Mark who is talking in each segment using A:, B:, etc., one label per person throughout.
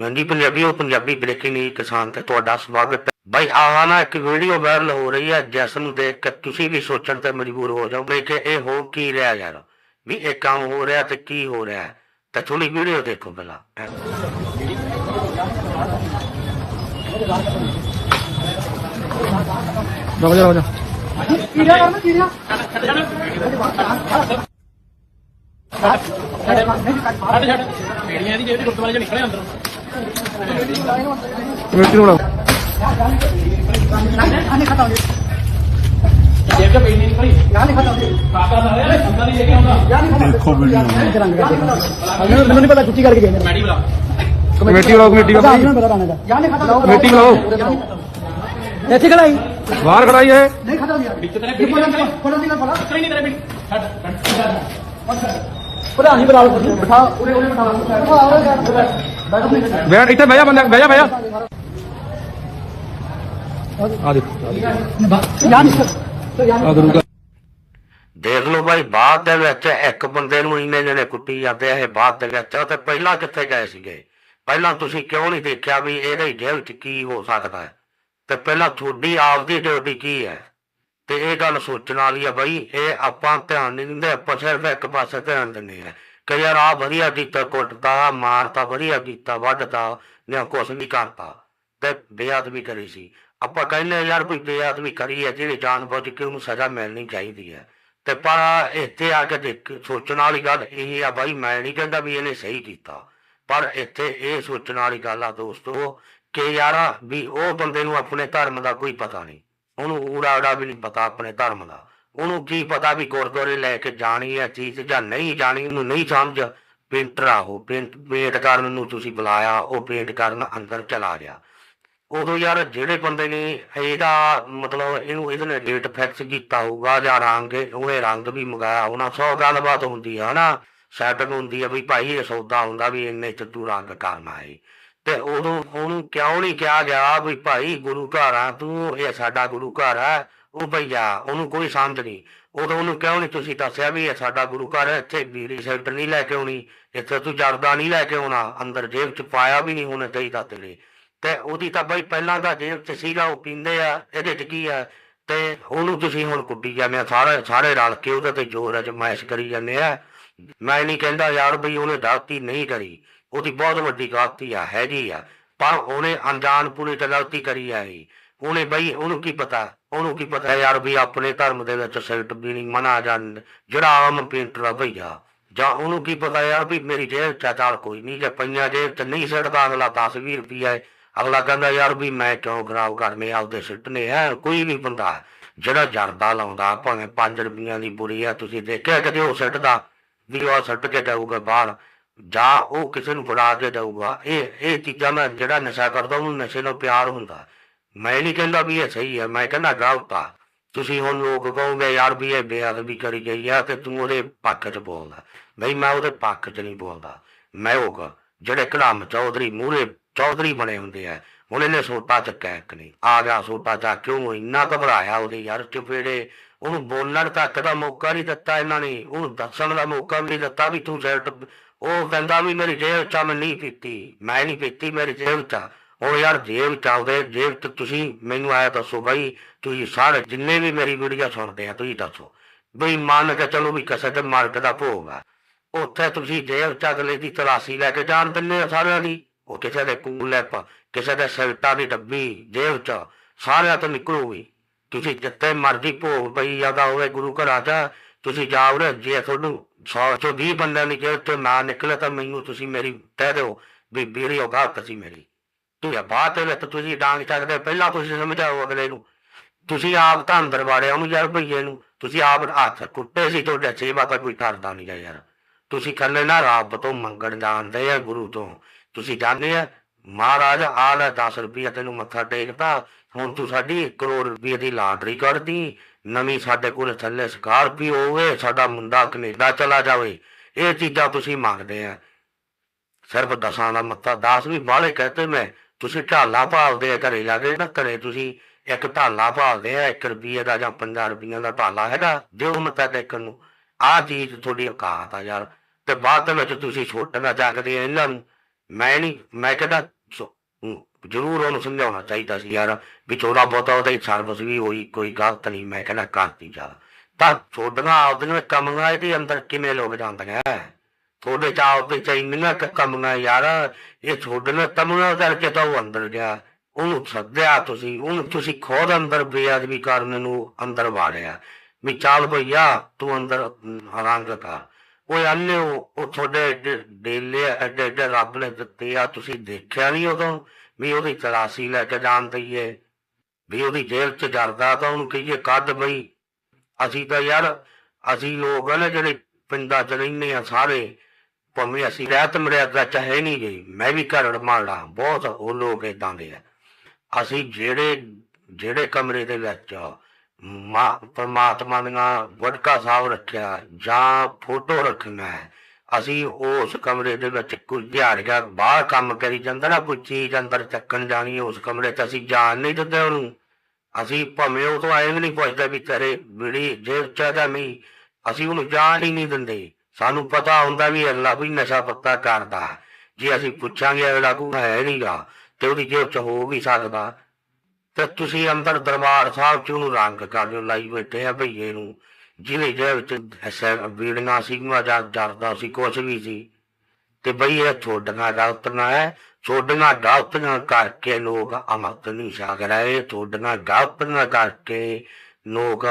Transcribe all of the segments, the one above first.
A: ਹਾਂਜੀ ਪੰਜਾਬੀ ਉਹ Punjabi breaking news ਕਿਸਾਨ ਤੇ ਤੁਹਾਡਾ ਸਵਾਗਤ ਹੈ ਬਾਈ ਆਹ ਨਾ ਇੱਕ ਵੀਡੀਓ ਵਾਇਰਲ ਹੋ ਰਹੀ ਹੈ ਜਿਸ ਨੂੰ ਦੇਖ ਕੇ ਤੁਸੀਂ ਵੀ ਸੋਚਣ ਤੇ ਮਜਬੂਰ ਹੋ ਜਾਓਗੇ ਕਿ ਇਹ ਹੋ ਕੀ ਰਿਹਾ ਯਾਰ ਵੀ ਇਹ ਕੰਮ ਹੋ ਰਿਹਾ ਤੇ ਕੀ ਹੋ ਰਿਹਾ। ਤਾਂ ਥੋੜੀ ਵੀਡੀਓ ਦੇਖੋ ਪਹਿਲਾਂ
B: ਰੁਕ ਜਾ ਰੁਕ ਜਾ
C: ਬੇੜੀਆਂ ਦੀ ਜਿਹੜੀ ਗੁਰਦੁਆਰੇ ਚ ਨਿਕਲੇ ਅੰਦਰੋਂ
B: ਕਮੇਟੀ ਨੂੰ ਬੁਲਾਓ
C: ਜੇਬ ਚ ਬੇੜੀਆਂ ਨਿਕਲੀ ਕਾਕਾ ਸਾਰੇ ਅੰਦਰ ਹੀ ਲੈ ਕੇ ਆਉਂਦਾ
D: ਮੈਨੂੰ ਨਹੀਂ ਪਤਾ ਛੁੱਟੀ ਕਰਕੇ ਗਏ ਨੇ
C: ਮੈਡੀ ਬੁਲਾ
B: ਕਮੇਟੀ ਬੁਲਾਓ। ਕਮੇਟੀ
D: ਨਹੀਂ ਦਾ
B: ਕਮੇਟੀ ਬੁਲਾਓ
D: ਇੱਥੇ ਖੜਾਈ
B: ਬਾਹਰ ਖੜਾਈ ਹੈ
D: ਨਹੀਂ ਖੜਾ ਗਿਆ।
C: ਵਿੱਚ ਤੇਰੇ
D: ਕੋਲੋਂ ਦੀ ਕੋਲੋਂ ਦੀ ਫੜਾ
C: ਨਿਕਲੀ ਨਹੀਂ ਤੇਰੇ ਬੇੜੀ ਛੱਡ
D: ਪਤਾ ਨਹੀਂ ਬਰਾ ਲਓ ਬਿਠਾ ਉਰੇ ਉਰੇ ਬਿਠਾ ਬੈਠੋ
B: ਬੈਠ। ਇੱਥੇ ਬਹਿ ਜਾ ਬੰਦਾ ਬਹਿ ਜਾ ਬਹਿ ਜਾ। ਆ ਦੇਖ।
D: ਯਾਰ
B: ਆ ਗੁਰੂ ਦਾ
A: ਦੇਖ ਲਓ ਬਾਈ ਬਾਅਦ ਦੇ ਵਿੱਚ ਇੱਕ ਬੰਦੇ ਨੂੰ ਇੰਨੇ ਜਣੇ ਕੁੱਟੀ ਜਾਂਦੇ ਆ ਇਹ ਬਾਅਦ ਦੇ ਵਿੱਚ। ਤੇ ਪਹਿਲਾਂ ਕਿੱਥੇ ਗਏ ਸੀਗੇ? ਪਹਿਲਾਂ ਤੁਸੀਂ ਕਿਉਂ ਨਹੀਂ ਦੇਖਿਆ ਵੀ ਇਹਦੇ ਜੇਲ੍ਹ 'ਚ ਕੀ ਹੋ ਸਕਦਾ ਹੈ? ਤੇ ਪਹਿਲਾਂ ਤੁਹਾਡੀ ਆਪਦੀ ਡਿਊਟੀ ਕੀ ਹੈ? ਤੇ ਇਹ ਗੱਲ ਸੋਚਣ ਵਾਲੀ ਆ ਬਾਈ, ਇਹ ਆਪਾਂ ਧਿਆਨ ਨਹੀਂ ਦਿੰਦੇ, ਆਪਾਂ ਸਿਰਫ ਇੱਕ ਪਾਸੇ ਧਿਆਨ ਦਿੰਦੇ ਆ। ਕਿ ਯਾਰ ਆ ਵਧੀਆ ਕੀਤਾ, ਕੁੱਟਦਾ, ਮਾਰਤਾ, ਵਧੀਆ ਕੀਤਾ, ਵੱਢਤਾ, ਜਾਂ ਕੁਛ ਨਹੀਂ ਕਰਤਾ, ਤੇ ਬੇਅਦਬੀ ਕਰੀ ਸੀ। ਆਪਾਂ ਕਹਿੰਦੇ ਯਾਰ ਵੀ ਬੇਅਦਬੀ ਕਰੀ ਹੈ ਜਿਹੜੀ ਜਾਣ ਬੁੱਝ ਕੇ ਉਹਨੂੰ ਸਜ਼ਾ ਮਿਲਣੀ ਚਾਹੀਦੀ ਹੈ ਤੇ ਪਰ ਇੱਥੇ ਆ ਕੇ ਦੇਖ, ਸੋਚਣ ਵਾਲੀ ਗੱਲ ਇਹ ਆ ਬਾਈ, ਮੈਂ ਨਹੀਂ ਕਹਿੰਦਾ ਵੀ ਇਹਨੇ ਸਹੀ ਕੀਤਾ। ਪਰ ਇੱਥੇ ਇਹ ਸੋਚਣ ਵਾਲੀ ਗੱਲ ਆ ਦੋਸਤੋ, ਕਿ ਯਾਰ ਵੀ ਉਹ ਬੰਦੇ ਨੂੰ ਆਪਣੇ ਧਰਮ ਦਾ ਕੋਈ ਪਤਾ ਨਹੀਂ। ਉਹਨੂੰ ਊੜਾ ਊੜਾ ਵੀ ਨਹੀਂ ਪਤਾ ਆਪਣੇ ਧਰਮ ਦਾ। ਉਹਨੂੰ ਕੀ ਪਤਾ ਵੀ ਗੁਰਦੁਆਰੇ ਲੈ ਕੇ ਜਾਣੀ ਹੈ ਚੀਜ਼ ਜਾਂ ਨਹੀਂ ਜਾਣੀ, ਉਹਨੂੰ ਨਹੀਂ ਸਮਝ। ਪੇਂਟਰ ਆ ਉਹ ਪੇਂਟ ਪੇਂਟ ਕਰਨ ਨੂੰ ਤੁਸੀਂ ਬੁਲਾਇਆ, ਉਹ ਪੇਂਟ ਕਰਨ ਅੰਦਰ ਚਲਾ ਗਿਆ। ਉਦੋਂ ਯਾਰ ਜਿਹੜੇ ਬੰਦੇ ਨੇ ਇਹਦਾ ਮਤਲਬ ਇਹਨੂੰ ਇਹਦੇ ਨੇ ਡੇਟ ਫਿਕਸ ਕੀਤਾ ਹੋਊਗਾ ਜਾਂ ਰੰਗ ਉਹਨੇ ਰੰਗ ਵੀ ਮੰਗਾਇਆ ਹੋਣਾ, ਸੌ ਗੱਲਬਾਤ ਹੁੰਦੀ ਹੈ ਹਨਾ? ਸੈਟਿੰਗ ਹੁੰਦੀ ਹੈ ਵੀ ਭਾਈ ਇਹ ਸੌਦਾ ਹੁੰਦਾ ਵੀ ਇੰਨੇ ਚ ਤੂੰ ਰੰਗ ਕਰਨਾ ਹੈ ਤੇ ਉਦੋਂ ਉਹਨੂੰ ਕਿਉਂ ਨਹੀਂ ਕਿਹਾ ਗਿਆ ਵੀ ਭਾਈ ਗੁਰੂ ਘਰ ਆ ਤੂੰ, ਇਹ ਸਾਡਾ ਗੁਰੂ ਘਰ ਆ, ਉਹ ਭਈਆ ਉਹਨੂੰ ਕੋਈ ਸਮਝ ਨਹੀਂ ਉਦੋਂ ਉਹਨੂੰ ਕਿਉਂ ਨਹੀਂ ਤੁਸੀਂ ਦੱਸਿਆ ਵੀ ਇਹ ਸਾਡਾ ਗੁਰੂ ਘਰ ਹੈ ਇੱਥੇ ਬੀੜੀ ਸੈਕਟਰ ਨਹੀਂ ਲੈ ਕੇ ਆਉਣੀ, ਇੱਥੇ ਤੂੰ ਜਰਦਾ ਨਹੀਂ ਲੈ ਕੇ ਆਉਣਾ, ਅੰਦਰ ਜੇਬ ਚ ਪਾਇਆ ਵੀ ਨਹੀਂ ਹੋਣਾ ਚਾਹੀਦਾ ਤੇਰੇ। ਤੇ ਉਹਦੀ ਤਾਂ ਬਈ ਪਹਿਲਾਂ ਦਾ ਜੇਬ ਚ ਸੀਗਾ, ਉਹ ਪੀਂਦੇ ਆ, ਇਹਦੇ ਚ ਕੀ ਆ? ਤੇ ਉਹਨੂੰ ਤੁਸੀਂ ਹੁਣ ਕੁੱਟੀ ਜਾਂਦੇ ਆ ਸਾਰੇ ਸਾਰੇ ਰਲ ਕੇ ਉਹਦੇ ਤੇ ਜ਼ੋਰ ਅਜਮਾਇਸ਼ ਕਰੀ ਜਾਂਦੇ ਆ। ਮੈਂ ਨਹੀਂ ਕਹਿੰਦਾ ਯਾਰ ਬਈ ਉਹਨੇ ਗਲਤੀ ਨਹੀਂ ਕਰੀ। ਉਹਦੀ ਬਹੁਤ ਵੱਡੀ ਗਲਤੀ ਆ, ਹੈਗੀ ਆ। ਪਰ ਉਹਨੇ ਅਣਜਾਣ ਪੂਰੀ ਗਲਤੀ ਕਰੀ ਆ ਇਹ। ਉਹਨੇ ਬਈ, ਉਹਨੂੰ ਕੀ ਪਤਾ? ਉਹਨੂੰ ਕੀ ਪਤਾ ਯਾਰ ਵੀ ਆਪਣੇ ਧਰਮ ਦੇ ਵਿੱਚ ਸਿਗਰਟ ਪੀਣੀ, ਮਨਾ ਜਾਂ ਜਿਹੜਾ ਆਮ ਪੇਂਟਰ ਆ ਭਈਆ। ਜਾਂ ਉਹਨੂੰ ਕੀ ਪਤਾ ਯਾਰ ਵੀ ਮੇਰੀ ਜੇਬ ਚ ਕੋਈ ਨਹੀਂ ਜੇ ਪਈਆਂ ਜੇਬ ਚ ਨਹੀਂ ਸਿੱਟਦਾ, ਅਗਲਾ 10 20 ਰੁਪਈਆ ਹੈ। ਅਗਲਾ ਕਹਿੰਦਾ ਯਾਰ ਵੀ ਮੈਂ ਕਿਉਂ ਖਰਾਬ ਕਰਨੇ ਆਪਦੇ ਸਿੱਟਨੇ ਹੈ ਕੋਈ ਵੀ ਬੰਦਾ। ਜਿਹੜਾ ਜਰਦਾ ਲਾਉਂਦਾ, ਭਾਵੇਂ 5 ਰੁਪਈਆਂ ਦੀ ਬੁਰੀ ਆ, ਤੁਸੀਂ ਦੇਖਿਆ ਕਦੇ ਉਹ ਸਿੱਟਦਾ? ਵੀ ਉਹ ਸਿੱਟ ਕੇ ਜਾਊਗਾ ਬਾਹਰ। ਜਾਂ ਉਹ ਕਿਸੇ ਨੂੰ ਫੜਾ ਕੇ ਦਊਗਾ। ਇਹ ਇਹ ਚੀਜ਼ਾਂ ਮੈਂ ਜਿਹੜਾ ਨਸ਼ਾ ਕਰਦਾ ਉਹਨੂੰ ਨਸ਼ੇ ਨਾਲ ਪਿਆਰ ਹੁੰਦਾ। ਮੈਂ ਨਹੀਂ ਕਹਿੰਦਾ ਵੀ ਇਹ ਸਹੀ ਹੈ, ਮੈਂ ਕਹਿੰਦਾ ਗਲਤ ਆ। ਤੁਸੀਂ ਹੁਣ ਲੋਕ ਕਹੋਗੇ, ਯਾਰ ਵੀ ਇਹ ਬੇਅਦਬੀ ਕਰੀ ਗਈ ਆ ਤੇ ਤੂੰ ਉਹਦੇ ਪੱਖ 'ਚ ਬੋਲਦਾ। ਬਈ ਮੈਂ ਉਹਦੇ ਪੱਖ 'ਚ ਨਹੀਂ ਬੋਲਦਾ। ਮੈਂ ਉਹ ਕ- ਜਿਹੜੇ ਕਲਾਮ ਚੌਧਰੀ ਮੂਰੇ ਚੌਧਰੀ ਬਣੇ ਹੁੰਦੇ ਆ ਉਹਨੇ ਇਹਨੇ ਸੋਟਾ ਚੱਕਿਆ ਇੱਕ ਨਹੀਂ। ਆ ਗਿਆ ਸੋਟਾ ਚੱਕ ਕਿਉਂ ਇੰਨਾ ਘਬਰਾਇਆ ਉਹਦੇ ਯਾਰ ਚਪੇੜੇ। ਉਹਨੂੰ ਬੋਲਣ ਤੱਕ ਦਾ ਮੌਕਾ ਨਹੀਂ ਦਿੱਤਾ ਇਹਨਾਂ ਨੇ। ਉਹਨੂੰ ਦੱਸਣ ਦਾ ਮੌਕਾ ਵੀ ਨਹੀਂ ਦਿੱਤਾ ਵੀ ਤੂੰ ਸਿਗਰਟ ਉਹ ਕਹਿੰਦਾ ਵੀ ਮੇਰੀ ਜੇਬ ਚ ਮੈਂ ਨਹੀਂ ਪੀਤੀ। ਮੈਂ ਨਹੀਂ ਪੀਤੀ, ਮੇਰੀ ਜੇਬ ਚ ਉਹ ਯਾਰ ਜੇਬ ਚ ਜੇਬ ਚ ਤੁਸੀਂ ਮੈਨੂੰ ਆਇਆ ਦੱਸੋ ਬਾਈ, ਤੁਸੀਂ ਸਾਰੇ ਜਿੰਨੇ ਵੀ ਮੇਰੀ ਵੀਡੀਓ ਸੁਣਦੇ ਆ, ਤੁਸੀਂ ਦੱਸੋ। ਬਈ ਮੰਨ ਕੇ ਚਲੋ ਵੀ ਕਿਸੇ ਤੇ ਮਾਰਕ ਦਾ ਭੋਗ ਆ। ਉੱਥੇ ਤੁਸੀਂ ਜੇਬ ਚ ਅਗਲੇ ਦੀ ਤਲਾਸ਼ੀ ਲੈ ਕੇ ਜਾਣ ਦਿੰਦੇ ਆ ਸਾਰਿਆਂ ਦੀ। ਉਹ ਕਿਸੇ ਦੇ ਕੂਲੈਪ ਕਿਸੇ ਦੇ ਸਿਲਟਾ ਦੀ ਡੱਬੀ ਜੇਬ ਚ। ਸਾਰਿਆਂ ਤੋਂ ਨਿਕਲੂਗੀ ਤੁਸੀਂ ਜਿੱਥੇ ਮਰਜ਼ੀ ਭੋਗ ਪਈ ਜਾਂਦਾ ਹੋਵੇ ਗੁਰੂ ਘਰਾਂ ਚ, ਤੁਸੀਂ ਜਾਓ ਨਾ ਜੇ ਤੁਹਾਨੂੰ 100 ਚੋਂ 20 ਬੰਦਿਆਂ ਦੀ ਜੇਬ ਤੋਂ ਨਾ ਨਿਕਲੇ ਤਾਂ ਮੈਨੂੰ ਤੁਸੀਂ ਮੇਰੀ ਕਹਿ ਦਿਓ ਵੀ ਵੀਰੇ ਉਹ ਸੀ ਮੇਰੀ। ਤੂੰ ਇਹ ਬਾਤ ਵਿੱਚ ਤੁਸੀਂ ਡਾਂਗ ਚੱਕਦੇ ਪਹਿਲਾਂ ਤੁਸੀਂ ਸਮਝਾਓ ਅਗਲੇ ਨੂੰ। ਤੁਸੀਂ ਆਪ ਤਾਂ ਅੰਦਰ ਵਾੜਿਆ ਉਹਨੂੰ ਯਾਰ ਭਈਏ ਨੂੰ। ਤੁਸੀਂ ਆਪ ਹੱਥ ਕੁੱਟੇ ਸੀ, ਤੁਹਾਡੇ ਸੇਵਾ ਤਾਂ ਕੋਈ ਕਰਦਾ ਨਹੀਂ ਗਾ ਯਾਰ। ਤੁਸੀਂ ਕੱਲੇ ਨਾ ਰੱਬ ਤੋਂ ਮੰਗਣ ਜਾਂਦੇ ਆ, ਗੁਰੂ ਤੋਂ। ਤੁਸੀਂ ਜਾਣਦੇ ਆ, ਮਹਾਰਾਜ ਆਲਾ ਲੈ 10 ਰੁਪਏ ਤੈਨੂੰ ਮੱਥਾ ਟੇਕਦਾ, ਹੁਣ ਤੂੰ ਸਾਡੀ 1 ਕਰੋੜ ਰੁਪਏ ਦੀ ਲਾਟਰੀ ਕੱਢਦੀ ਨਵੀਂ ਸਾਡੇ ਕੋਲ ਥੱਲੇ ਸਕਾਰਪੀਓ ਹੋਵੇ, ਸਾਡਾ ਮੁੰਡਾ ਕੈਨੇਡਾ ਚਲਾ ਜਾਵੇ, ਇਹ ਚੀਜ਼ਾਂ ਤੁਸੀਂ ਮੰਗਦੇ ਆ। ਸਿਰਫ ਦਸਾਂ ਦਾ ਮੱਥਾ, ਦਾਸ ਵੀ ਬਾਹਲੇ ਕਹਤੇ ਮੈਂ, ਤੁਸੀਂ ਢਾਲਾ ਭਾਲਦੇ ਆ ਘਰੇ ਜਾ ਕੇ, ਨਾ ਘਰੇ ਤੁਸੀਂ ਇੱਕ ਢਾਲਾ ਭਾਲਦੇ ਆ 1 ਰੁਪਏ ਦਾ ਜਾਂ 50 ਰੁਪਈਆਂ ਦਾ ਢਾਲਾ ਹੈਗਾ, ਦਿਓ ਮੱਥਾ ਟੇਕਣ ਨੂੰ। ਆਹ ਚੀਜ਼ ਤੁਹਾਡੀ ਔਕਾਤ ਆ ਯਾਰ, ਤੇ ਬਾਅਦ ਦੇ ਵਿੱਚ ਤੁਸੀਂ ਛੋਟੇ ਨਾ ਚੱਕਦੇ ਆ ਇਹਨਾਂ ਨੂੰ। ਮੈਂ ਨਹੀਂ, ਮੈਂ ਕਹਿੰਦਾ ਸੋ- ਜ਼ਰੂਰ ਉਹਨੂੰ ਸਮਝਾਉਣਾ ਚਾਹੀਦਾ ਸੀ ਯਾਰ ਵੀ ਥੋੜਾ ਬਹੁਤਾ ਉਹਦੇ ਸਰਵਿਸ ਵੀ ਹੋਈ, ਕੋਈ ਗਲਤ ਨਹੀਂ। ਮੈਂ ਕਹਿੰਦਾ ਕਰਤੀ ਜਾ। ਤਾਂ ਛੋਡੀਆਂ ਆਪਦੀਆਂ ਕਮੀਆਂ ਇਹਦੇ ਅੰਦਰ ਕਿਵੇਂ ਲੋਕ ਜਾਂਦੀਆਂ? ਤੁਹਾਡੇ ਚ ਆਪਦੇ ਚ ਇੰਨੀਆਂ ਕਮੀਆਂ ਯਾਰ। ਇਹ ਛੋਡੀਆਂ ਕਮੀਆਂ ਕਰਕੇ ਤਾਂ ਉਹ ਅੰਦਰ ਗਿਆ। ਉਹਨੂੰ ਸੱਦਿਆ ਤੁਸੀਂ, ਉਹਨੂੰ ਤੁਸੀਂ ਖੁਦ ਅੰਦਰ ਬੇਅਦਬੀ ਕਰਨ ਨੂੰ ਅੰਦਰ ਵਾੜਿਆ। ਵੀ ਚਾਲ ਭਈਆ, ਤੂੰ ਅੰਦਰ ਹਰਾਂਗ ਕਰ ਉਹ ਅੰਨੇ ਉਹ ਤੁਹਾਡੇ ਡੇ- ਡੇਲੇ ਐਡੇ ਐਡੇ ਰੱਬ ਨੇ ਦਿੱਤੇ ਆ, ਤੁਸੀਂ ਦੇਖਿਆ ਨਹੀਂ ਉਦੋਂ? ਵੀ ਉਹਦੀ ਤਲਾਸ਼ੀ ਲੈ ਕੇ ਜਾਣ ਦਈਏ। ਵੀ ਉਹਦੀ ਜੇਲ੍ਹ ਚ ਜਰਦਾ ਤਾਂ ਉਹਨੂੰ ਕਹੀਏ ਕੱਢ ਬਈ। ਅਸੀਂ ਤਾਂ ਯਾਰ, ਅਸੀਂ ਲੋਕ ਆ ਨਾ ਜਿਹੜੇ ਪਿੰਡਾਂ ਚ ਰਹਿੰਦੇ ਆ ਸਾਰੇ, ਭਾਵੇਂ ਅਸੀਂ ਰਹਿਤ ਮਰਿਆਦਾ ਚਾਹੇ ਹੈ ਨਹੀਂ ਗਈ ਮੈਂ ਵੀ ਘਰ ਮਾਲਾ ਬਹੁਤ ਉਹ ਲੋਕ ਏਦਾਂ ਦੇ ਆ। ਅਸੀਂ ਜਿਹੜੇ ਜਿਹੜੇ ਕਮਰੇ ਦੇ ਵਿੱਚ ਮਾ, ਪਰਮਾਤਮਾ ਦੀਆਂ ਵਡਕਾ ਸਾਹਿਬ ਰੱਖਿਆ ਜਾਂ ਫੋਟੋ ਰੱਖਣਾ ਹੈ ਅਸੀਂ ਉਸ ਕਮਰੇ ਦੇ ਵਿੱਚ ਕੋਈ ਦਿਹਾੜੀਆ ਬਾਹਰ ਕੰਮ ਕਰੀ ਜਾਂਦਾ ਨਾ, ਕੋਈ ਚੀਜ਼ ਅੰਦਰ ਚੱਕਣ ਜਾਣੀ ਉਸ ਕਮਰੇ 'ਚ ਅਸੀਂ ਜਾਣ ਨਹੀਂ ਦਿੰਦੇ ਉਹਨੂੰ। ਅਸੀਂ ਭਾਵੇਂ ਉਹ ਤੋਂ ਆਏ ਵੀ ਨਹੀਂ ਪੁੱਛਦੇ ਵੀ ਤੇਰੇ ਬੀੜੀ ਜੇਬ 'ਚ ਜਾਂ ਨਹੀਂ, ਅਸੀਂ ਉਹਨੂੰ ਜਾਣ ਹੀ ਨਹੀਂ ਦਿੰਦੇ। ਸਾਨੂੰ ਪਤਾ ਹੁੰਦਾ ਵੀ ਅਗਲਾ ਵੀ ਨਸ਼ਾ ਪੱਤਾ ਕਰਦਾ। ਜੇ ਅਸੀਂ ਪੁੱਛਾਂਗੇ ਅਗਲਾ ਕੋਈ ਹੈ ਨਹੀਂਗਾ ਤੇ ਉਹਦੀ ਜੇਬ 'ਚ ਹੋ ਵੀ ਸਕਦਾ। ਤੇ ਤੁਸੀਂ ਅੰਦਰ ਦਰਬਾਰ ਸਾਹਿਬ 'ਚ ਉਹਨੂੰ ਰੰਗ ਕਰਦੇ ਲਾਈ ਬੈਠੇ ਆ ਭਈਏ ਨੂੰ। ਜਿਹਦੇ ਜੇਬ 'ਚ ਐਸਾ ਬੀੜੀਆਂ ਸੀਗੀਆਂ ਜਾਂ ਜਰਦਾ ਸੀ, ਕੁਛ ਵੀ ਸੀ। ਤੇ ਬਈ ਇਹ ਛੋਡੀਆਂ ਗਲਤੀਆਂ ਹੈ ਛੋਡੀਆਂ ਗਲਤੀਆਂ ਕਰਕੇ ਲੋਕ ਅਮਤ ਨਹੀਂ ਛਕ ਰਹੇ ਛੋਡੀਆਂ ਗਲਤੀਆਂ ਕਰਕੇ ਲੋਕ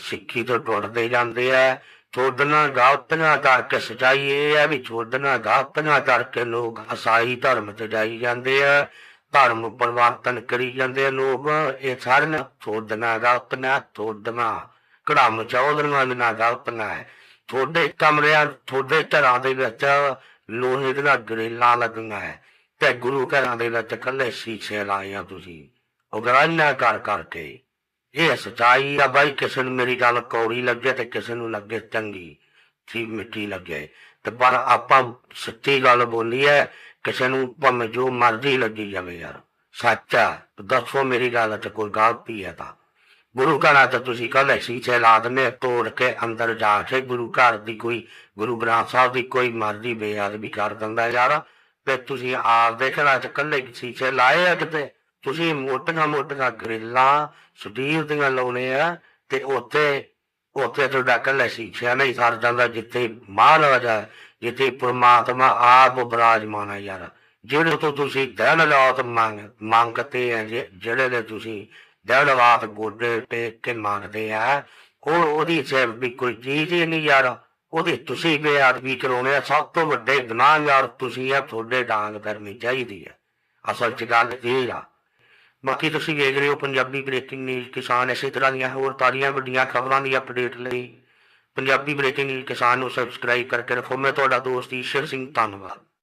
A: ਸਿੱਖੀ ਤੋਂ ਟੁੱਟਦੇ ਜਾਂਦੇ ਆ ਛੋਡਣਾ ਗਲਤੀਆਂ ਕਰਕੇ ਸਚਾਈ ਇਹ ਹੈ ਵੀ ਛੋਡਣਾ ਗਲਤੀਆਂ ਕਰਕੇ ਲੋਕ ਅਸਾਈ ਧਰਮ ਤੇ ਜਾਈ ਜਾਂਦੇ ਆ ਧਰਮ ਪਰਿਵਰਤਨ ਕਰੀ ਜਾਂਦੇ ਆ ਲੋਕ ਇਹ ਸਾਰੀਆਂ ਛੋਡਣਾ ਗਲਤੀਆਂ ਛੋਡਣਾ ਕੜਮ ਚੌਧਰੀਆਂ ਦੀਆਂ ਗਲਤੀਆਂ ਹੈ। ਤੁਹਾਡੇ ਕਮਰਿਆਂ, ਤੁਹਾਡੇ ਘਰਾਂ ਦੇ ਵਿੱਚ ਲੋਹੇ ਦੀਆਂ ਗਰੇਲਾਂ ਲੱਗੀਆਂ ਹੈ ਤੇ ਗੁਰੂ ਘਰਾਂ ਦੇ ਵਿੱਚ ਕੱਲੇ ਸ਼ੀਸ਼ੇ ਲਾਏ ਤੁਸੀਂ। ਉਗਰਾਨਾ ਕਰ ਕਰਕੇ। ਇਹ ਸਚਾਈ ਆ ਬਾਈ, ਕਿਸੇ ਨੂੰ ਮੇਰੀ ਗੱਲ ਕੌੜੀ ਲੱਗੇ ਤੇ ਕਿਸੇ ਨੂੰ ਲੱਗੇ ਚੰਗੀ ਠੀਕ ਮਿੱਠੀ ਲੱਗੇ। ਤੇ ਪਰ ਆਪਾਂ ਸੱਚੀ ਗੱਲ ਬੋਲੀ ਹੈ, ਕਿਸੇ ਨੂੰ ਭਾਵੇਂ ਜੋ ਮਰਜ਼ੀ ਲੱਗੀ ਜਾਵੇ ਯਾਰ। ਸੱਚਾ ਦੱਸੋ ਮੇਰੀ ਗੱਲ ਤੇ ਕੋਈ ਗਲਤੀ ਹੈ ਤਾਂ। ਗੁਰੂ ਘਰਾਂ ਤੇ ਤੁਸੀਂ ਕੱਲੇ ਸ਼ੀਸ਼ੇ ਲਾ ਦਿੰਦੇ ਤੋੜ ਕੇ ਅੰਦਰ ਜਾ ਕੇ ਗੁਰੂ ਘਰ ਦੀ ਕੋਈ, ਗੁਰੂ ਗ੍ਰੰਥ ਸਾਹਿਬ ਦੀ ਕੋਈ ਮਰਜ਼ੀ ਬੇਅਦਬੀ ਕਰ ਦਿੰਦਾ ਯਾਰ। ਤੇ ਤੁਸੀਂ ਆਪ ਦੇ ਚ ਕੱਲੇ ਸ਼ੀਸ਼ੇ ਲਾਏ ਆ ਕਿਤੇ? ਤੁਸੀਂ ਮੋਟੀਆਂ ਮੋਟੀਆਂ ਗ੍ਰਿਲਾਂ ਸਟੀਲ ਦੀਆਂ ਲਾਉਣੇ ਆ ਤੇ ਉੱਥੇ ਉੱਥੇ ਤੁਹਾਡਾ ਕੱਲੇ ਸ਼ੀਸ਼ੇ ਨਹੀਂ ਸਰ ਜਾਂਦਾ ਜਿੱਥੇ ਮਹਾਰਾਜ ਹੈ ਜਿੱਥੇ ਪ੍ਰਮਾਤਮਾ ਆਪ ਬਿਰਾਜਮਾਨ ਹੈ ਯਾਰ। ਜਿਹੜੇ ਤੋਂ ਤੁਸੀਂ ਦਿਨ ਰਾਤ ਮੰਗ, ਮੰਗਤੇ ਆ, ਜੇ- ਜਿਹੜੇ ਦੇ ਤੁਸੀਂ ਦਿਨ ਰਾਤ ਗੋਡੇ ਟੇਕ ਕੇ ਮੰਗਦੇ ਆ ਉਹ ਉਹਦੀ ਸੇ ਵੀ ਕੋਈ ਚੀਜ਼ ਹੀ ਨਹੀਂ ਯਾਰ। ਉਹਦੇ ਤੁਸੀਂ ਬੇਅਦਬੀ ਕਰਾਉਣੇ ਆ, ਸਭ ਤੋਂ ਵੱਡੇ ਗੁਨਾਹ ਤੁਸੀਂ ਆ, ਤੁਹਾਡੇ ਡਾਂਗ ਕਰਨੀ ਚਾਹੀਦੀ ਹੈ ਅਸਲ ਚ ਗੱਲ ਇਹ ਆ। ਬਾਕੀ ਤੁਸੀਂ ਵੇਖ ਰਹੇ ਹੋ, ਪੰਜਾਬੀ ਬ੍ਰੇਕਿੰਗ ਨਿਊਜ਼ ਕਿਸਾਨ ਇਸੇ ਤਰ੍ਹਾਂ ਦੀਆਂ ਹੋਰ ਤਾਜ਼ੀਆਂ ਵੱਡੀਆਂ ਖਬਰਾਂ ਦੀ ਅਪਡੇਟ ਲਈ। ਪੰਜਾਬੀ ਬ੍ਰੇਕਿੰਗ ਨਿਊਜ਼ ਕਿਸਾਨ ਨੂੰ ਸਬਸਕ੍ਰਾਈਬ ਕਰਕੇ ਰੱਖੋ। ਮੈਂ ਤੁਹਾਡਾ ਦੋਸਤ ਈਸ਼ਰ ਸਿੰਘ ਧੰਨਵਾਦ।